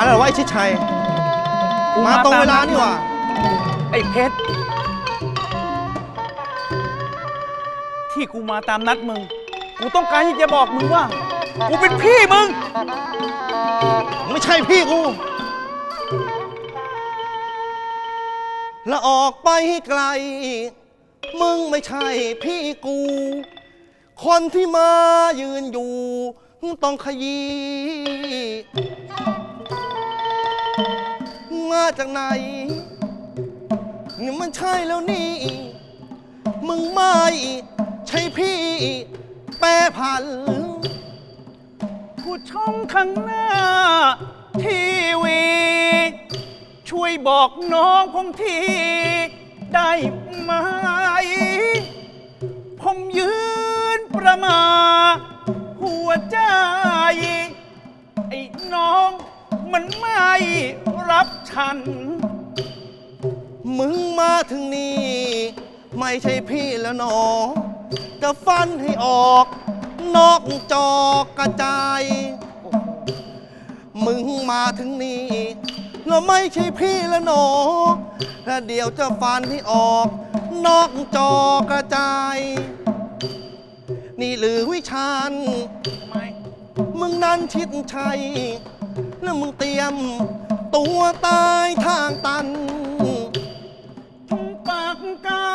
มาแล้วเหรอวะไอ้ชิดชัย กูมาตรงเวลาตมนี่หว่า ไอ้เพชร ที่กูมาตามนัดมึง กูต้องการที่จะบอกมึงว่า กูเป็นพี่มึง ไม่ใช่พี่กู แล้วออกไปให้ไกล มึงไม่ใช่พี่กู คนที่มายืนอยู่ ต้องขยี้ มาจากไหนนี่มันใช่แล้วนี่ มึงไม่ใช่พี่ แปรผัน ผู้ชมข้างหน้า ทีวี ช่วยบอกน้องผมทีได้ไหม ผมยืนประมา หัวใจ ไอ้น้อง มันไม่รับฉัน มึงมาถึงนี่ ไม่ใช่พี่แล้วหนอ จะฟันให้ออก นอกจอกระจาย มึงมาถึงนี่แล้วไม่ใช่พี่แล้วหนอแล้วเดี๋ยวจะฟันให้ออก นอกจอกระจาย นี่หรือวิชาญทำไมมึงนั้นชิดชัย แล้วมึงเตรียม ตัวตายทางตันจงปากกา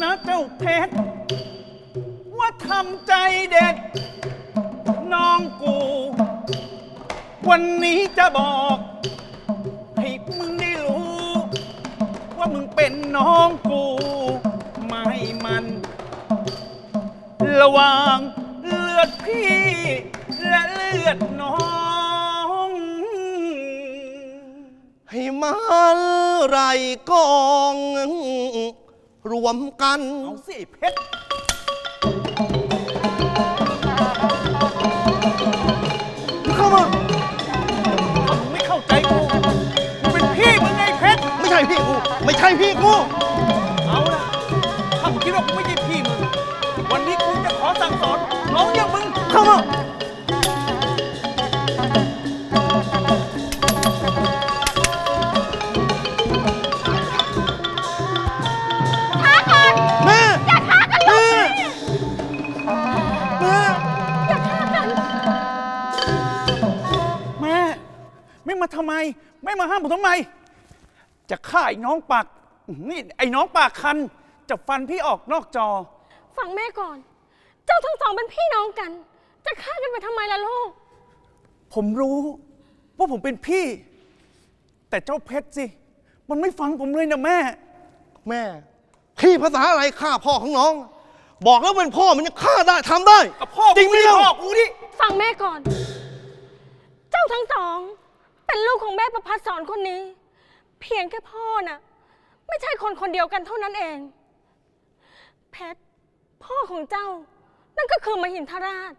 นะเจ้าเพชร ว่าทำใจเด็ด น้องกู วันนี้จะบอก ให้มึงได้รู้ ว่ามึงเป็นน้องกู ไม่มัน ระหว่างเลือดพี่ และเลือดน้องให้มาไรกอง รวมกัน เอาสิเพชรเข้ามาถ้ามึงไม่เข้าใจกูกูเป็นพี่มึงไงเพชร ไม่ใช่พี่กูไม่ใช่พี่กูเอาละถ้ามึงคิดว่ากูไม่ใช่พี่มึง วันนี้กูจะขอสั่งสอนน้องอย่างมึง เข้ามาช้า แม่ยแม่อย่าท้ากันแม่ ไม่มาทำไม ไม่มาห้ามผมทำไม จะฆ่าไอ้น้องปากนี่ไอ้น้องปากคัน จะฟันพี่ออกนอกจอ ฟังแม่ก่อน เจ้าทั้งสองเป็นพี่น้องกัน จะฆ่ากันไปทำไมล่ะลูก ผมรู้ ว่าผมเป็นพี่ แต่เจ้าเพชรสิ มันไม่ฟังผมเลยนะแม่ แม่ พี่ภาษาอะไรฆ่าพ่อของน้อง บอกแล้วเป็นพ่อมันยังฆ่าได้ทำได้ กับพ่อจริงไหมกูเล่าพ่อกูนี่ฟังแม่ก่อน เจ้าทั้งสอง เป็นลูกของแม่ประพัดสอนคนนี้ เพียงแค่พ่อน่ะ ไม่ใช่คนคนเดียวกันเท่านั้นเอง เพชรพ่อของเจ้า นั่นก็คือมหินทราช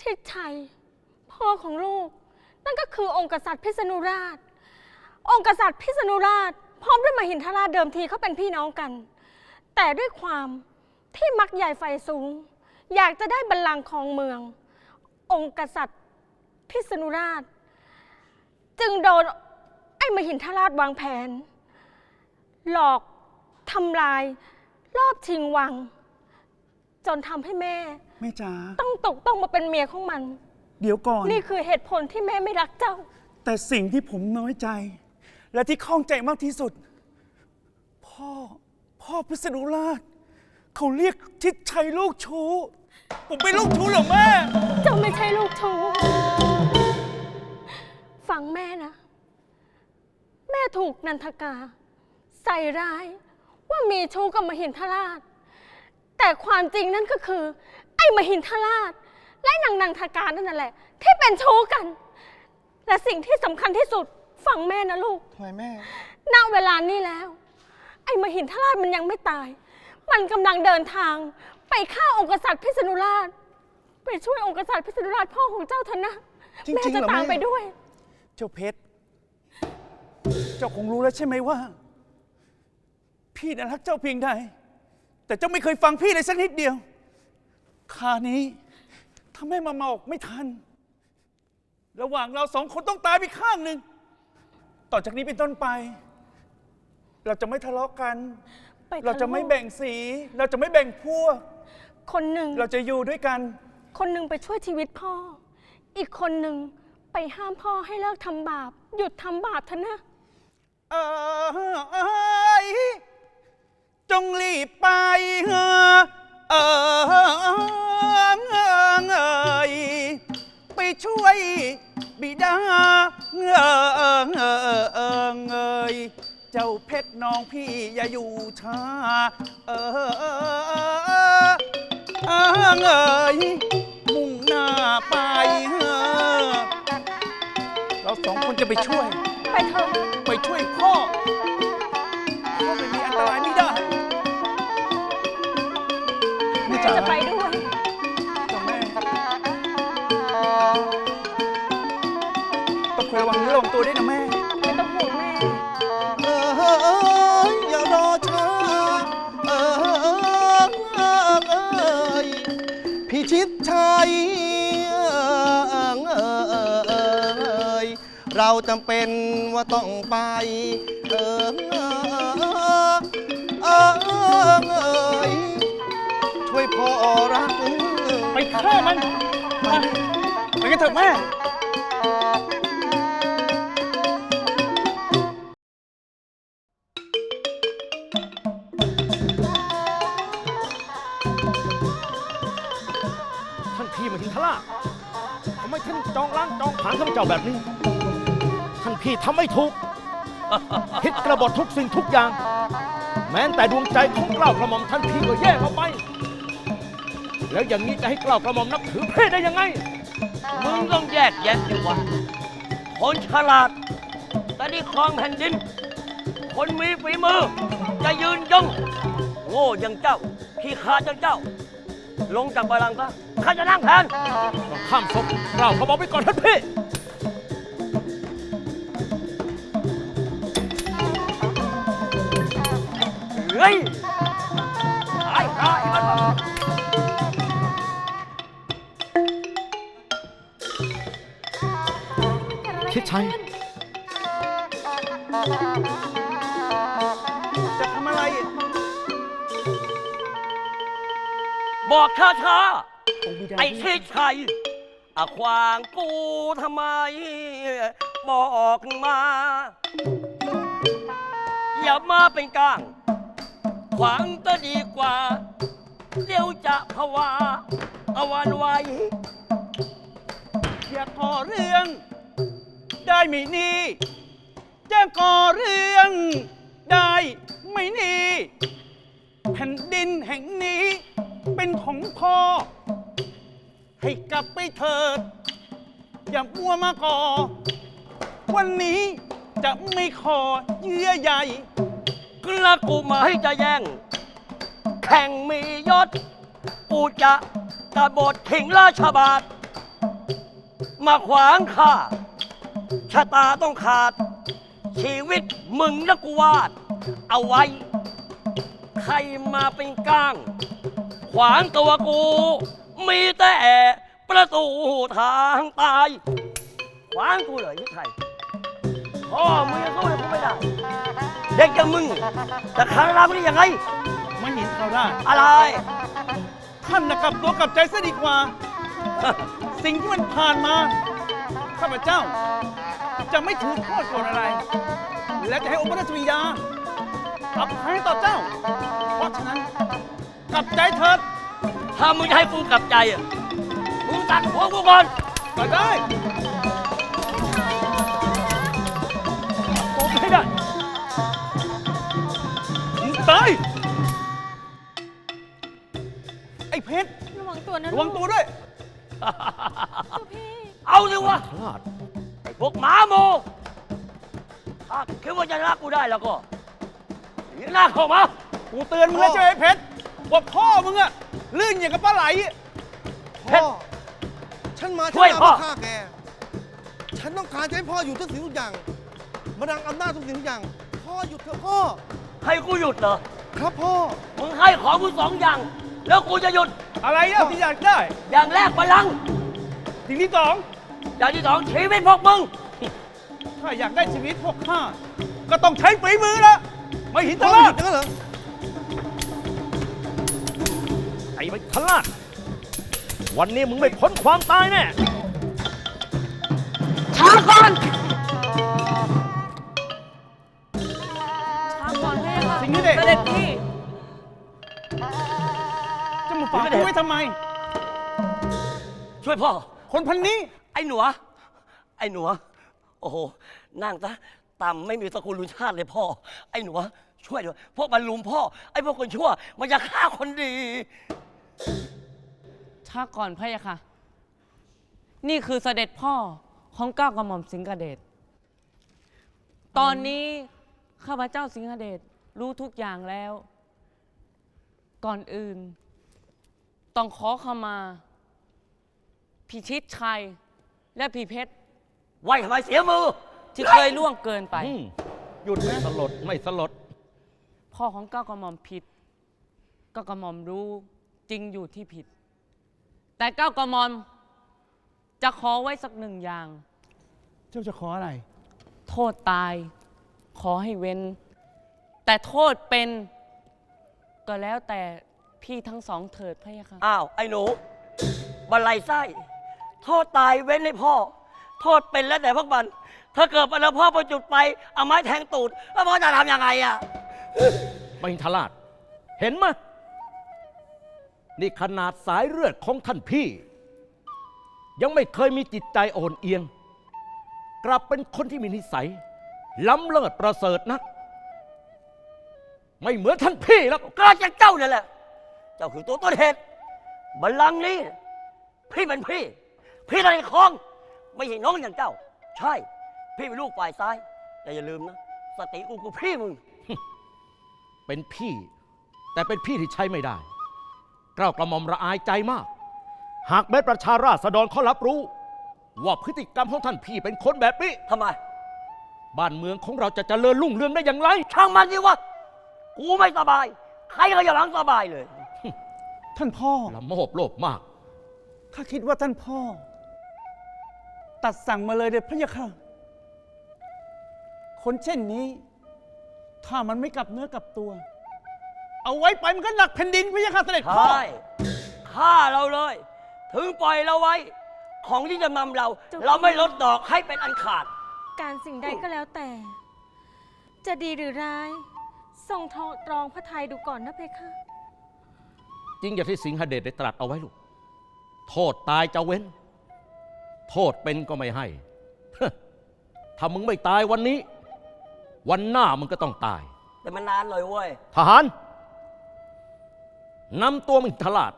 ทิศชัย พ่อของลูก นั่นก็คือองค์กษัตริย์พิษณุราช องค์กษัตริย์พิษณุราช พร้อมด้วยมหินทราชเดิมทีเขาเป็นพี่น้องกัน แต่ด้วยความ ที่มักใหญ่ไฟสูง อยากจะได้บัลลังก์ของเมือง องค์กษัตริย์พิษณุราช จึงโดนไอ้มหินทราชวางแผน หลอกทำลาย รอบชิงวัง จนทำให้แม่ แม่จ๋าต้องตกต้องมาเป็นเมียของมัน เดี๋ยวก่อน นี่คือเหตุผลที่แม่ไม่รักเจ้า แต่สิ่งที่ผมน้อยใจ และที่ข้องใจมากที่สุด พ่อ พ่อพิษณุราช เขาเรียกทิศชัยลูกชู้ ผมเป็นลูกชู้เหรอแม่ เจ้าไม่ใช่ลูกชู้ฟังแม่นะ แม่ถูกนันทกา ใส่ร้ายว่ามีชู้กับมหินทราช แต่ความจริงนั่นก็คือ ไอ้มหินทราช และนางนันทกานั่นแหละ ที่เป็นชู้กัน และสิ่งที่สำคัญที่สุดฟังแม่นะลูก ทำไมแม่ ณเวลานี้แล้ว ไอ้มหินทราชมันยังไม่ตาย มันกำลังเดินทาง ไปฆ่าองค์กษัตริย์พิษณุราช ไปช่วยองค์กษัตริย์พิษณุราชพ่อของเจ้าเถอะนะจริงๆแม่จะเหรอตามแม่ ไปด้วย เจ้าเพชร เจ้าคงรู้แล้วใช่ไหมว่า พี่น่ะรักเจ้าเพียงใด แต่เจ้าไม่เคยฟังพี่เลยสักนิดเดียวคราวนี้ถ้าแม่มาเมาออกไม่ทัน ระหว่างเราสองคนต้องตายไปข้างหนึ่ง ต่อจากนี้เป็นต้นไป เราจะไม่ทะเลาะกัน ไปเราจะไม่ทลแบ่งสี เราจะไม่แบ่งพวก คนหนึ่งเราจะอยู่ด้วยกัน คนหนึ่งไปช่วยชีวิตพ่อ อีกคนหนึ่งไปห้ามพ่อให้เลิกทำบาป หยุดทำบาปเถอะนะ เออเอยจงรีบไปเออเออเอยไปช่วยบิดาเออเออเออเออ เจ้าเพชรน้องพี่อย่าอยู่ช้า เออเออเออเออเอยมุ่งหน้าไปเออเราสองคนจะไปช่วย ไปเถอะไปช่วยพ่อพ่อไม่มีอันตรายไม่ได้แม่จ๋าจะไปด้วยจ้าแม่ต้องคอยระวังเนื้อระวังตัวด้วยนะ ดชัยเอยเราจำเป็นว่าต้องไป เออเออเอยช่วยพ่อรัก ไปฆ่ามัน ไปกันเถอะแม่ จองล้างจองผลางข้าพเจ้าแบบนี้ ท่านพี่ทำไม่ถูกคิดกระบฏทุกสิ่งทุกอย่าง แม้แต่ดวงใจของเกล้ากระหม่อมท่านพี่ก็แยกออกไป แล้วอย่างนี้จะให้เกล้ากระหม่อมนับถือเพศได้ยังไง มึงต้องแยกแยะดีว่าคนฉลาดแต่นี่ครองแผ่นดิน คนมีฝีมือ จะยืนยงโง่อย่างเจ้าขี้ขาดอย่างเจ้า ลงจากบัลลังก์ซะ ข้าจะนั่งแทนต้องข้ามศพเกล้ากระหม่อมไปก่อนท่านพี่เฮ้ยตายตายมันชิดชัยจะทำอะไร บอกช้าช้า องค์บิดาไอ้ชิดชัยอะขวางกูทำไม บอกมา อย่ามาเป็นกลาง ขวางก็ดีกว่า เดี๋ยวจะภาวะอาวันไว้อย่าก่อเรื่อง ได้ไหมนี่จะก่อเรื่อง ได้ไหมนี่แผ่นดินแห่งนี้ เป็นของพ่อ ให้กลับไปเถิด อย่ามัวมาก่อ วันนี้จะไม่ขอเยื่อใยกละกูมาให้จะแย่ง แข่งมียศกูจะกบฏถิงราชบาท มาขวางข้าชะตาต้องขาด ชีวิตมึงนะกูวาด เอาไว้ ใครมาเป็นก้าง ขวางตัวกู มีแต่ประตูทางตายขวางกูเลยที่ไทยพ่อมึงจะสู้เลยกูไม่ได้ เด็กอย่างมึงจะขังรามได้ยังไง ไม่เห็นเขาได้ อะไร ท่านนะกลับตัวกลับใจซะดีกว่า สิ่งที่มันผ่านมา ข้าพเจ้า จะไม่ถือโทษโกรธอะไร และจะให้องค์พระราชบิดาอภัยต่อเจ้า เพราะฉะนั้น กลับใจเถิด ถ้ามึงจะให้กูกลับใจอะมึงตัดหัวกูก่อนก็ได้ผมไม่ได้มึงตายไอ้เพชรระวังตัวนะระวังตัวด้วย ลูกพี่เอาสิวะพลาดไอ้พวกหมาโมถ้าคิดว่าจะรักกูได้แล้วก็ยิงหน้าเข้ามา กูเตือนมึงแล้วใช่ไหมเพชร ว่าพ่อมึงอะลื่นอย่างกับปลาไหล พ่อ ฉันมาช่วยฉันพ่มาอเพื่อฆ่าแก ฉันต้องการจะให้พ่ออยู่ทุกสิ่งทุกอย่างมาดังอำนาจทุกสิ่งทุกอย่าง พ่อหยุดเถอะพ่อ ให้กูหยุดเหรอ ครับพ่อ มึงให้ของกูสองอย่าง แล้วกูจะหยุด อะไรอะที่อยากได้อย่างแรกบัลลังก์สิ่งที่สองอย่างที่สองชีวิตพวกมึง ถ้าอยากได้ชีวิตพวกข้าก็ต้องใช้ฝีมือละไม่หินพ่อตะไม่ลาหยุดดงั้นเหรอ ไอ้ไว้ทลาดวันนี้มึงไม่พ้นความตายแน่ช้าก่อนช้าก่อนพี่ค่ะสิ่งนี้เด็กเสด็จพี่ จะมาฝากกูไว้ทำไม ช่วยพ่อ คนพันนี้ ไอ้หนัว ไอ้หนัว โอ้โหนั่งซะต่ำไม่มีสกุลลุนชาติเลยพ่อ ไอ้หนัว ช่วยด้วยพวกมันลุมพ่อ ไอ้พวกคนชั่ว มันจะฆ่าคนดี ช้าก่อนพะยะค่ะ นี่คือเสด็จพ่อของเก้ากระหม่อมสิงหเดช ตอนนี้ข้าพเจ้าสิงหเดชรู้ทุกอย่างแล้ว ก่อนอื่น ต้องขอขมา พิชิตชัย และพี่เพชรไว้ทำไมเสียมือที่เคยล่วงเกินไป อืมหยุดไม่สลดไม่สลด พ่อของเก้ากระหม่อมผิดเก้ากระหม่อมรู้ จริงอยู่ที่ผิด แต่เก้ากระหม่อมจะขอไว้สักหนึ่งอย่าง เจ้าจะขออะไร โทษตาย ขอให้เว้น แต่โทษเป็นก็แล้วแต่พี่ทั้งสองเถิดพะยะค่ะ อ้าว ไอ้หนูบันไลไส้ โทษตายเว้นให้พ่อ โทษเป็นแล้วแต่พวกมัน ถ้าเกิดไปแล้วพ่อไปจุดไฟเอาไม้แทงตูด แล้วพ่อจะทำยังไงอะไม่ทลาด เห็นไหมย นี่ขนาดสายเลือดของท่านพี่ ยังไม่เคยมีจิตใจอ่อนเอียง กลับเป็นคนที่มีนิสัย ล้ำเลิศประเสริฐนัก ไม่เหมือนท่านพี่แล้วก็จะเจ้านั่นแหละ เจ้าคือตัวต้นเหตุบัลลังก์นี้ พี่เป็นพี่ พี่ในคลอง ไม่ใช่น้องอย่างเจ้า ใช่ พี่เป็นลูกฝ่ายซ้าย แต่อย่าลืมนะ สติกูคือพี่มึง เป็นพี่ แต่เป็นพี่ที่ใช้ไม่ได้เกล้ากระหม่อมระอายใจมาก หากแม้ประชาราษฎรเขารับรู้ ว่าพฤติกรรมของท่านพี่เป็นคนแบบนี้ ทำไม บ้านเมืองของเราจะเจริญรุ่งเรืองได้อย่างไร ช่างมันสิวะ กูไม่สบาย ใครก็อย่าหลังสบายเลย ท่านพ่อ ละโมบโลภมาก ข้าคิดว่าท่านพ่อ ตัดสั่งมาเลยเด็ดพระยะค่ะ คนเช่นนี้ ถ้ามันไม่กลับเนื้อกลับตัว เอาไว้ไปมันก็หนักแผ่นดินพระยะค่ะเสด็จพ่อใช่ฆ่าเราเลย ถึงปล่อยเราไว้ ของที่จะนำเราเราไม่ลดดอกให้เป็นอันขาด การสิ่งใดก็แล้วแต่ จะดีหรือร้าย ทรงตรองพระทัยดูก่อนนะเพคะ จริงอย่างที่สิงหเดชได้ตรัสเอาไว้ลูก โทษตายจะเว้น โทษเป็นก็ไม่ให้ ถ้ามึงไม่ตายวันนี้ วันหน้ามึงก็ต้องตาย แต่มันนานเลยเว้ย ทหาร นำตัวมิงทลาด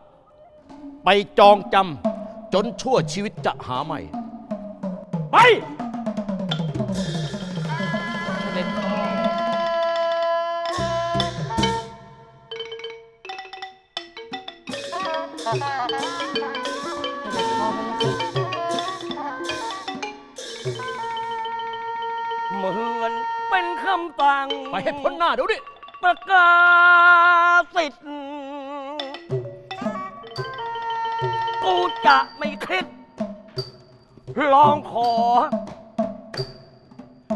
ไปจองจำจนชั่วชีวิตจะหาไม่ ไปเสด็จพ่อเสด็จพ่อพะยะค่ะเหมือนเป็นคำสั่งไปให้พ้นหน้าเดี๋ยวนี้ประกาศ จะไม่คิด ลองขอ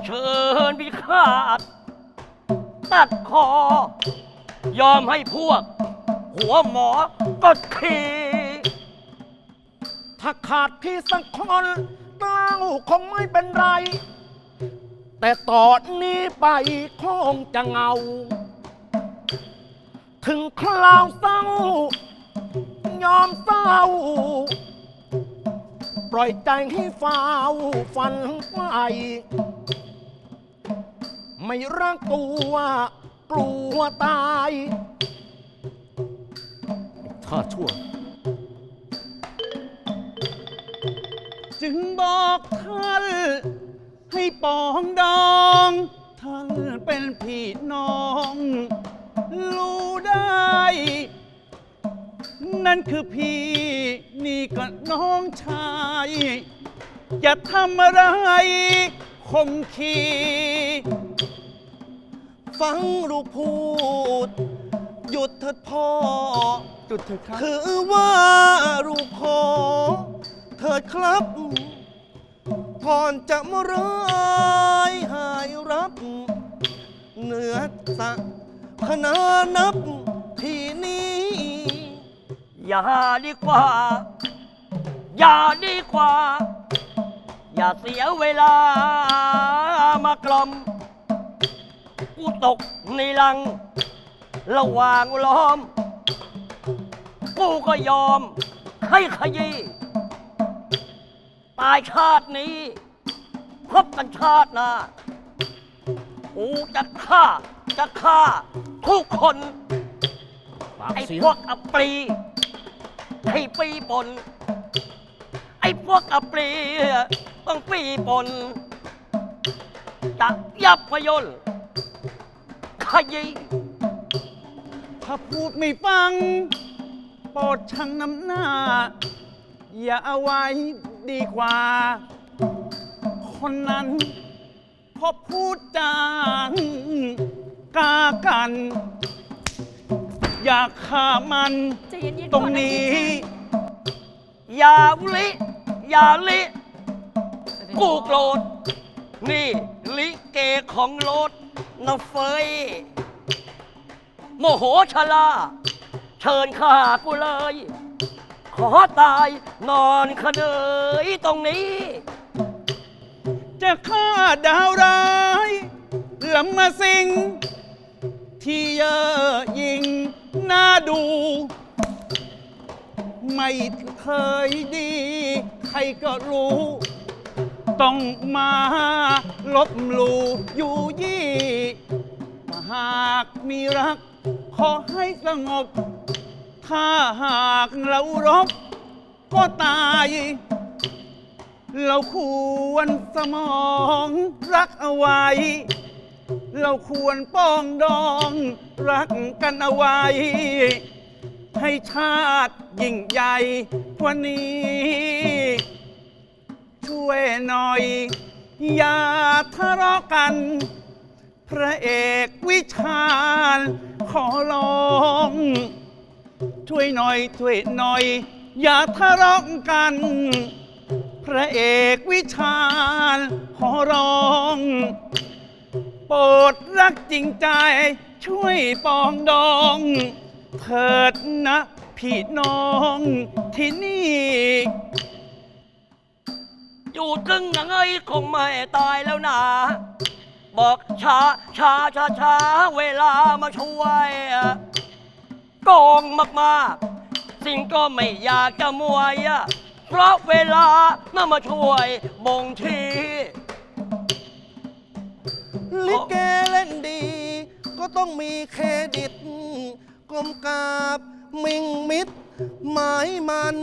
เชิญพิฆาตตัดคอ ยอมให้พวก หัวหมอกดขี่ถ้าขาดพี่สักคนเกล้าคงไม่เป็นไร แต่ตอนนี้ไปคงจะเหงา ถึงคราวเศร้า ยอมเศร้า ปล่อยใจให้ฟ้าวฟันไปไม่รักตัวกลัวตายถ้าชั่ว จึงบอกท่านให้ปองดอง ท่านเป็นพี่น้อง รู้ได้ นั่นคือพี่นี่ก็น้องชายอย่าทำอะไรคมขีฟังลูกพูด หยุดเถิดพ่อ จุดเถอะครับ ถือว่าลูกขอเถิดครับก่อนจะมร้ายหายรับ เหนือสะขนานับที่นี้ อย่าดีกว่า อย่าดีกว่า อย่าเสียเวลามากล่อม กูตกในลัง ระหว่างล้อม กูก็ยอม ให้ขยี้ตายชาตินี้ พบกันชาติหน้ากูจะฆ่า จะฆ่าทุกคนปากไอ้เสียพวกอัปรี ไอ้ปีปนไอ้พวกอัปรีต้องปีปนจะยับพยนต์ขยี้ถ้าพูดไม่ฟัง โปรดชังน้ำหน้า อย่าเอาไว้ดีกว่า คนนั้นพอพูดจางกากัน อยากฆ่ามัน ใจเย็นๆตรงก่อนะนี้พี่ชายอย่าลิอย่าลิเสด็จกูโกรธ นี่ลิเกของโลดนะเฟย โมโหชลา เชิญข้ากูเลย ขอตายนอนขเนยตรงนี้ จะฆ่าดาวร้ายลำมาสิง ที่เยอะยิงน่า ดู ไม่เคยดี ใครก็รู้ ต้องมาลบหลู่อยู่ยี่ถ้าหากมีรัก ขอให้สงบ ถ้าหากเรารบ ก็ตาย เราควรสมองรักเอาไว้ เราควรป้องดองรักกันเอาไว้ ให้ชาติยิ่งใหญ่กว่านี้ ช่วยหน่อย อย่าทะเลาะกัน พระเอกวิชาญขอร้อง ช่วยหน่อย ช่วยหน่อย อย่าทะเลาะกัน พระเอกวิชาญขอร้อง โปรดรักจริงใจ ช่วยปองดอง เถิดนะพี่น้องที่นี่ อยู่ถึงไหนคงไม่ตายแล้วนะ บอกช้าช้าช้าช้าเวลามาช่วยโกองมากๆ สิ่งก็ไม่อยากจะมวยอะเพราะเวลาน่ามาช่วยบ่งชี้ ลิเกเล่นดี ก็ต้องมีเครดิตกลมกราบมิงมิดหมายมัน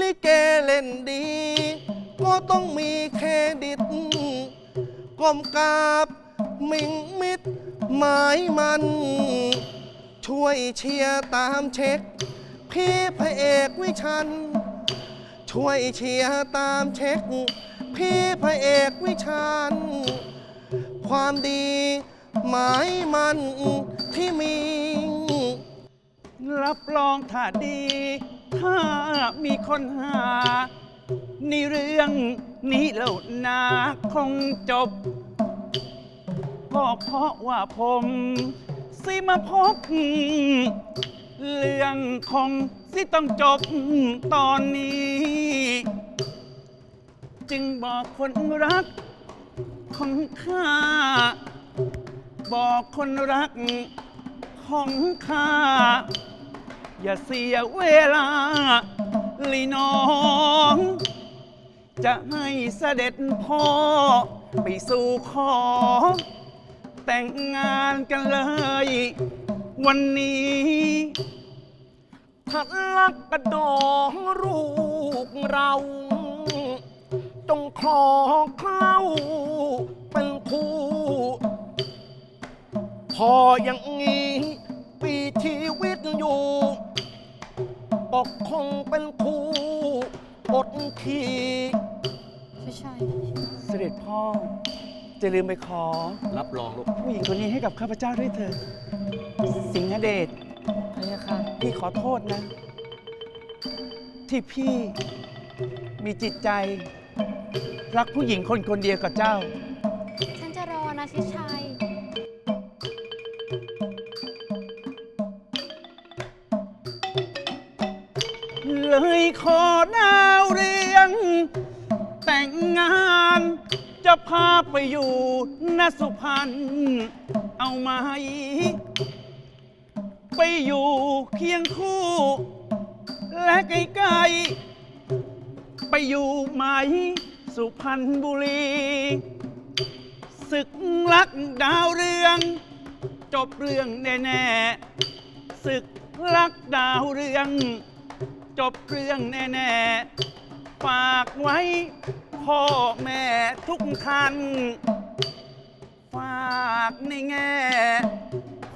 ลิเกเล่นดี ก็ต้องมีเครดิตกลมกราบมิงมิดหมายมัน ช่วยเชียร์ตามเช็ค พี่พระเอกวิชัน ช่วยเชียร์ตามเช็ค พี่พระเอกวิชัน ความดี หมายมันที่มี รับรองถ้าดี ถ้ามีคนหาในเรื่องนี้แล้วนาคงจบ ก็เพราะว่าผมสิมาพบ เรื่องคงสิต้องจบตอนนี้ จึงบอกคนรัก ของข้าบอกคนรักของข้า อย่าเสียเวลาลีน้อง จะให้เสด็จพ่อ ไปสู่ขอ แต่งงานกันเลย วันนี้ถ้าลักกระดองลูกเรา จงคลอเคล้าเป็นคู่ พออย่างนี้ปีชีวิตอยู่ก็คงเป็นคู่อดขี่พี่ชายเสด็จพ่อ จะลืมไปขอ รับรองลูก ผู้หญิงคนนี้ให้กับข้าพเจ้าด้วยเถิดสิงหเดชพระยาค่ะพี่ขอโทษนะ ที่พี่มีจิตใจ รักผู้หญิงคนคนเดียวกับเจ้า ฉันจะรอนะชิดชัย เลยขอดาวเรียง แต่งงานจะพาไปอยู่นสุพรรณเอาไหม ไปอยู่เคียงคู่ และไกลๆไปอยู่ไหม สุพรรณบุรีศึกรักดาวเรือง จบเรื่องแน่ๆศึกรักดาวเรือง จบเรื่องแน่ๆฝากไว้พ่อแม่ทุกท่านฝากในแง่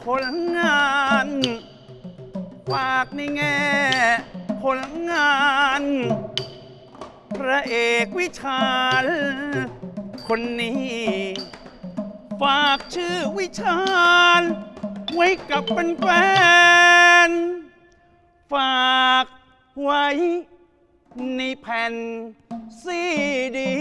ผลงานฝากในแง่ผลงาน พระเอกวิชาล คนนี้ ฝากชื่อวิชาล ไว้กับแฟน ฝากไว้ในแผ่นซีดี